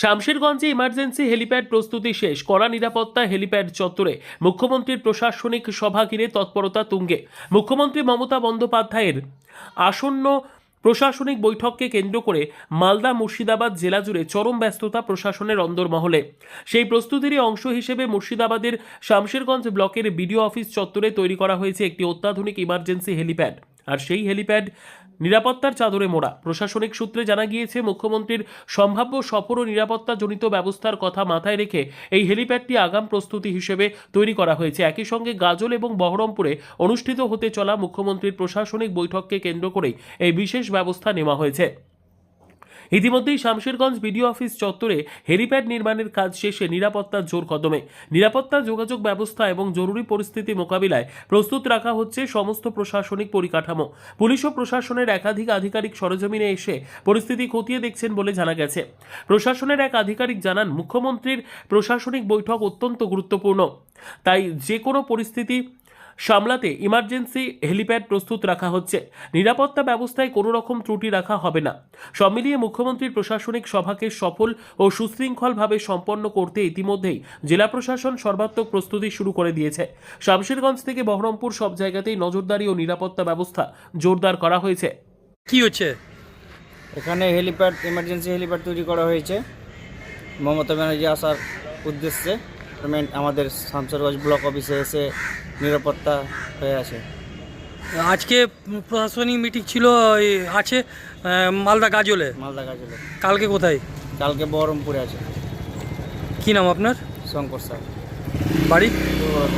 শামশেরগঞ্জে emergency helipad প্রস্তুতি শেষ, কড়া নিরাপত্তা হেলিপ্যাড চত্বরে মুখ্যমন্ত্রীর প্রশাসনিক সভা ঘিরে তৎপরতা তুঙ্গে। মুখ্যমন্ত্রী মমতা বন্দ্যোপাধ্যায়ের আসন্ন প্রশাসনিক বৈঠককে কেন্দ্র করে মালদা মুর্শিদাবাদ জেলা জুড়ে চরম ব্যস্ততা প্রশাসনের অন্দরমহলে। সেই প্রস্তুতিরই অংশ হিসেবে মুর্শিদাবাদের শামশেরগঞ্জ ব্লকের বিডিও অফিস চত্বরে তৈরি করা হয়েছে একটি অত্যাধুনিক ইমার্জেন্সি হেলিপ্যাড আর সেই হেলিপ্যাড নিরাপত্তার চাদরে মোড়া। প্রশাসনিক সূত্রে জানা গিয়েছে, মুখ্যমন্ত্রীর সম্ভাব্য সফর ও নিরাপত্তাজনিত ব্যবস্থার কথা মাথায় রেখে এই হেলিপ্যাডটি আগাম প্রস্তুতি হিসেবে তৈরি করা হয়েছে। একই সঙ্গে গাজল এবং বহরমপুরে অনুষ্ঠিত হতে চলা মুখ্যমন্ত্রীর প্রশাসনিক বৈঠককে কেন্দ্র করেই এই বিশেষ ব্যবস্থা নেওয়া হয়েছে। ইতিমধ্যেই শামশেরগঞ্জ বিডিও অফিস চত্বরে হেলিপ্যাড নির্মাণের কাজ শেষে নিরাপত্তার জোর কদমে। নিরাপত্তা, যোগাযোগ ব্যবস্থা এবং জরুরি পরিস্থিতি মোকাবিলায় প্রস্তুত রাখা হচ্ছে সমস্ত প্রশাসনিক পরিকাঠামো। পুলিশ ও প্রশাসনের একাধিক আধিকারিক সরজমিনে এসে পরিস্থিতি খতিয়ে দেখছেন বলে জানা গেছে। প্রশাসনের এক আধিকারিক জানান, মুখ্যমন্ত্রীর প্রশাসনিক বৈঠক অত্যন্ত গুরুত্বপূর্ণ। তাই যে কোনো পরিস্থিতি সামলাতে ইমার্জেন্সি হেলিপ্যাড প্রস্তুত রাখা হচ্ছে। নিরাপত্তা ব্যবস্থায় কোনো রকম ত্রুটি রাখা হবে না। সব মিলিয়ে মুখ্যমন্ত্রীর প্রশাসনিক সভাকে সফল ও সুশৃঙ্খলভাবে সম্পন্ন করতে ইতিমধ্যেই জেলা প্রশাসন সর্বাত্মক প্রস্তুতি শুরু করে দিয়েছে। শামশেরগঞ্জ থেকে বহরমপুর সব জায়গাতেই নজরদারি ও নিরাপত্তা ব্যবস্থা জোরদার করা হয়েছে। কি হচ্ছে? এখানে হেলিপ্যাড ইমার্জেন্সি হেলিপ্যাড তৈরি করা হয়েছে। মমতা ব্যানার্জি আসার উদ্দেশ্যে। পেমেন্ট আমাদের শামসারগঞ্জ ব্লক অফিসে এসে নিরাপত্তা হয়ে আছে। আজকে প্রশাসনিক মিটিং ছিল এই আছে আহ, মালদা গাজলে। মালদা গাজলে। কালকে কোথায়? কালকে বহরমপুরে আছে। কি নাম আপনার? শঙ্কর স্যার। বাড়ি? তো